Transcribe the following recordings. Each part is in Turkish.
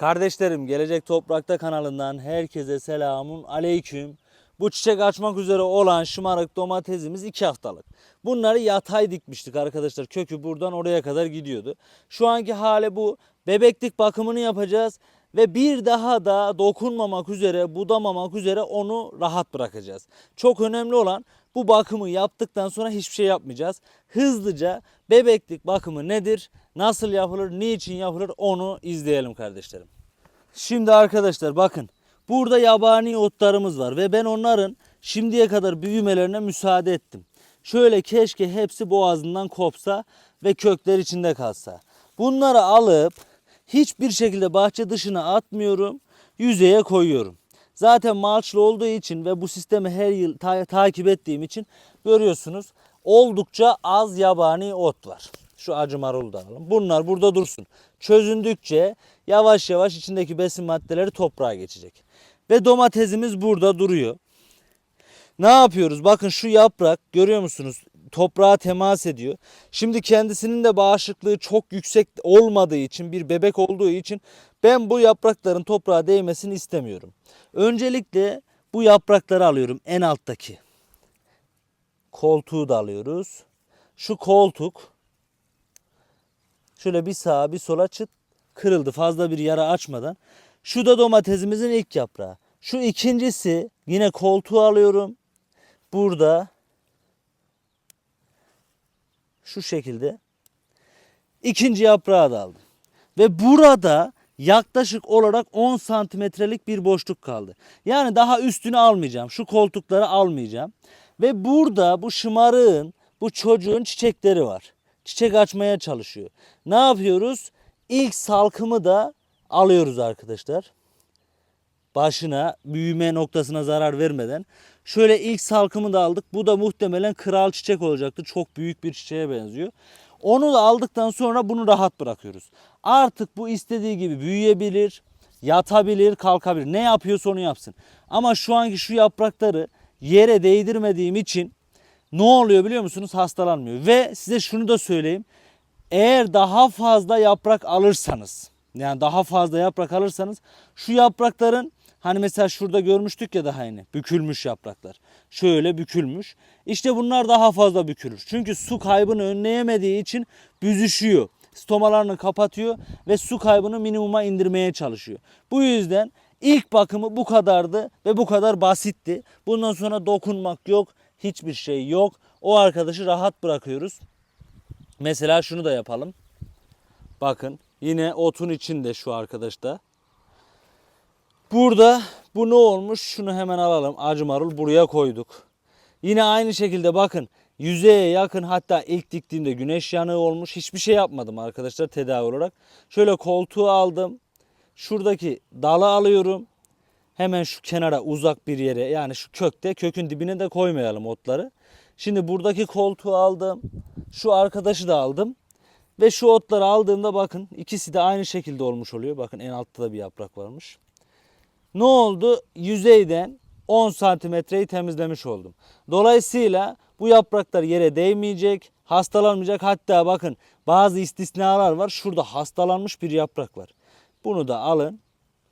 Kardeşlerim Gelecek Toprakta kanalından herkese selamun aleyküm. Bu çiçek açmak üzere olan şımarık domatesimiz 2 haftalık. Bunları yatay dikmiştik arkadaşlar. Kökü buradan oraya kadar gidiyordu. Şu anki hali bu. Bebeklik bakımını yapacağız. Ve bir daha da dokunmamak üzere, budamamak üzere onu rahat bırakacağız. Çok önemli olan bu bakımı yaptıktan sonra hiçbir şey yapmayacağız. Hızlıca bebeklik bakımı nedir, nasıl yapılır, niçin yapılır onu izleyelim kardeşlerim. Şimdi arkadaşlar bakın burada yabani otlarımız var ve ben onların şimdiye kadar büyümelerine müsaade ettim. Şöyle keşke hepsi boğazından kopsa ve kökler içinde kalsa. Bunları alıp hiçbir şekilde bahçe dışına atmıyorum, yüzeye koyuyorum. Zaten malçlı olduğu için ve bu sistemi her yıl ta- takip ettiğim için görüyorsunuz oldukça az yabani ot var. Şu acı marulu da alalım. Bunlar burada dursun. Çözündükçe yavaş yavaş içindeki besin maddeleri toprağa geçecek. Ve domatesimiz burada duruyor. Ne yapıyoruz? Bakın şu yaprak görüyor musunuz? Toprağa temas ediyor. Şimdi kendisinin de bağışıklığı çok yüksek olmadığı için bir bebek olduğu için ben bu yaprakların toprağa değmesini istemiyorum. Öncelikle bu yaprakları alıyorum en alttaki. Koltuğu da alıyoruz. Şu koltuk şöyle bir sağa bir sola çıt kırıldı fazla bir yara açmadan. Şu da domatesimizin ilk yaprağı. Şu ikincisi yine koltuğu alıyorum. Burada şu şekilde ikinci yaprağı da aldım. Ve burada yaklaşık olarak 10 santimetrelik bir boşluk kaldı. Yani daha üstünü almayacağım. Şu koltukları almayacağım. Ve burada bu şımarığın, bu çocuğun çiçekleri var. Çiçek açmaya çalışıyor. Ne yapıyoruz? İlk salkımı da alıyoruz arkadaşlar. Başına, büyüme noktasına zarar vermeden. Şöyle ilk salkımı da aldık. Bu da muhtemelen kral çiçek olacaktı. Çok büyük bir çiçeğe benziyor. Onu da aldıktan sonra bunu rahat bırakıyoruz. Artık bu istediği gibi büyüyebilir, yatabilir, kalkabilir. Ne yapıyorsa onu yapsın. Ama şu anki şu yaprakları yere değdirmediğim için ne oluyor biliyor musunuz? Hastalanmıyor. Ve size şunu da söyleyeyim. Eğer daha fazla yaprak alırsanız, yani daha fazla yaprak alırsanız şu yaprakların hani mesela şurada görmüştük ya daha yeni bükülmüş yapraklar. Şöyle bükülmüş. İşte bunlar daha fazla bükülür. Çünkü su kaybını önleyemediği için büzüşüyor. Stomalarını kapatıyor ve su kaybını minimuma indirmeye çalışıyor. Bu yüzden ilk bakımı bu kadardı ve bu kadar basitti. Bundan sonra dokunmak yok, hiçbir şey yok. O arkadaşı rahat bırakıyoruz. Mesela şunu da yapalım. Bakın yine otun içinde şu arkadaşta. Burada bu ne olmuş? Şunu hemen alalım. Acı marul buraya koyduk. Yine aynı şekilde bakın yüzeye yakın hatta ilk diktiğimde güneş yanığı olmuş. Hiçbir şey yapmadım arkadaşlar tedavi olarak. Şöyle koltuğu aldım. Şuradaki dalı alıyorum. Hemen şu kenara uzak bir yere yani şu kökte kökün dibine de koymayalım otları. Şimdi buradaki koltuğu aldım. Şu arkadaşı da aldım. Ve şu otları aldığımda bakın ikisi de aynı şekilde olmuş oluyor. Bakın en altta da bir yaprak varmış. Ne oldu? Yüzeyden 10 santimetreyi temizlemiş oldum. Dolayısıyla bu yapraklar yere değmeyecek, hastalanmayacak. Hatta bakın bazı istisnalar var. Şurada hastalanmış bir yaprak var. Bunu da alın,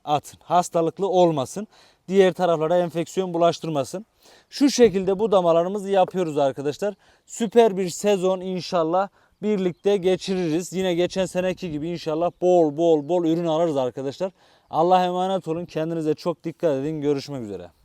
atın. Hastalıklı olmasın. Diğer taraflara enfeksiyon bulaştırmasın. Şu şekilde budamalarımızı yapıyoruz arkadaşlar. Süper bir sezon inşallah birlikte geçiririz. Yine geçen seneki gibi inşallah bol bol bol ürün alırız arkadaşlar. Allah emanet olun. Kendinize çok dikkat edin. Görüşmek üzere.